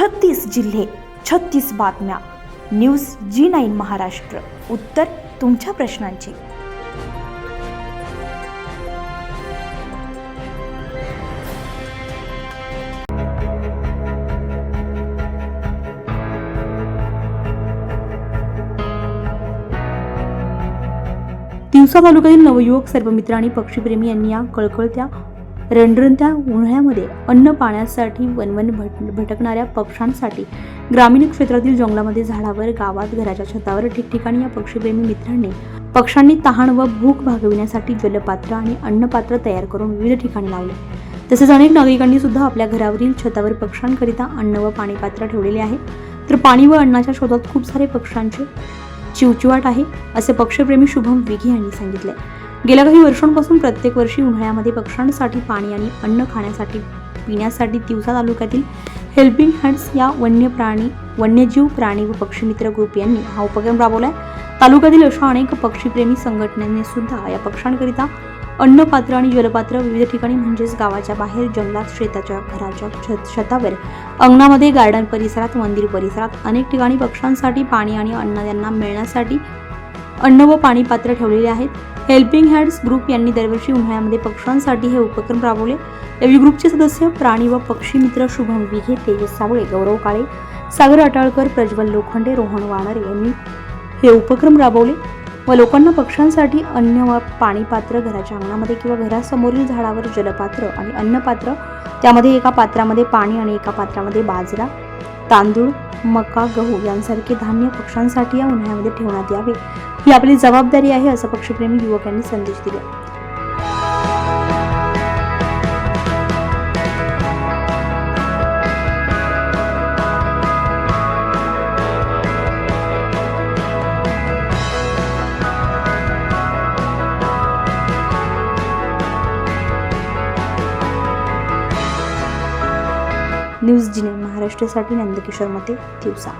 छत्तीस जिल्हे छत्तीस बातम्या. News G nine Maharashtra. उत्तर तुमच्या प्रश्नांची. तिवसा तालुक्यातील नवयुवक सर्व मित्र आणि पक्षीप्रेमी यांनी या कळकळत्या रणरणत्या उन्हाळ्यामध्ये अन्न पाण्यासाठी वनवन भट भटकणाऱ्या पक्ष्यांसाठी ग्रामीण क्षेत्रातील जंगलामध्ये झाडावर गावात घराच्या छतावर ठिकठिकाणी या पक्षीप्रेमी मित्रांनी पक्ष्यांनी तहान व भूक भागविण्यासाठी जलपात्र आणि अन्नपात्र तयार करून विविध ठिकाणी लावले. तसेच अनेक नागरिकांनी सुद्धा आपल्या घरावरील छतावर पक्ष्यांकरिता अन्न व पाणी पात्र ठेवलेले आहे. तर पाणी व अन्नाच्या शोधात खूप सारे पक्ष्यांचे चिवचिवाट आहे असे पक्षप्रेमी शुभम विघे यांनी सांगितले. गेल्या काही वर्षांपासून प्रत्येक वर्षी उन्हाळ्यामध्ये पक्ष्यांसाठी पाणी आणि अन्न खाण्यासाठी पिण्यासाठी तिवसा तालुक्यातील हेल्पिंग हँड्स या वन्य प्राणी वन्यजीव प्राणी व पक्षीमित्र ग्रुप यांनी हा उपक्रम राबवलाय. तालुक्यातील अशा अनेक पक्षीप्रेमी संघटनांनी सुद्धा या पक्ष्यांकरिता अन्नपात्र आणि जलपात्र विविध ठिकाणी म्हणजेच गावाच्या बाहेर जंगलात शेताच्या घराच्या छत छतावर अंगणामध्ये गार्डन परिसरात मंदिर परिसरात अनेक ठिकाणी पक्ष्यांसाठी पाणी आणि अन्न यांना मिळण्यासाठी अन्न व पाणी पात्र ठेवलेले आहेत. हेल्पिंग हँड्स ग्रुप यांनी दरवर्षी उन्हाळ्यामध्ये पक्ष्यांसाठी हे उपक्रम राबवले. यावेळी ग्रुपचे सदस्य प्राणी व पक्षी मित्र शुभम विघे तेजस सावळे गौरव काळे सागर अटाळकर प्रज्वल लोखंडे रोहन वानरे यांनी हे उपक्रम राबवले व लोकांना पक्ष्यांसाठी अन्न व पाणीपात्र घराच्या अंगणामध्ये किंवा घरासमोरील झाडावर जलपात्र आणि अन्नपात्र त्यामध्ये एका पात्रामध्ये पाणी आणि एका पात्रामध्ये बाजरा तांदूळ मका गहू यांसारखे धान्य पक्ष्यांसाठी या उन्हाळ्यामध्ये ठेवण्यात यावे. ही आपली जबाबदारी आहे असं पक्षप्रेमी युवकांनी संदेश दिला. न्यूज जिने महाराष्ट्रासाठी नंदकिशोर मते दिवसा.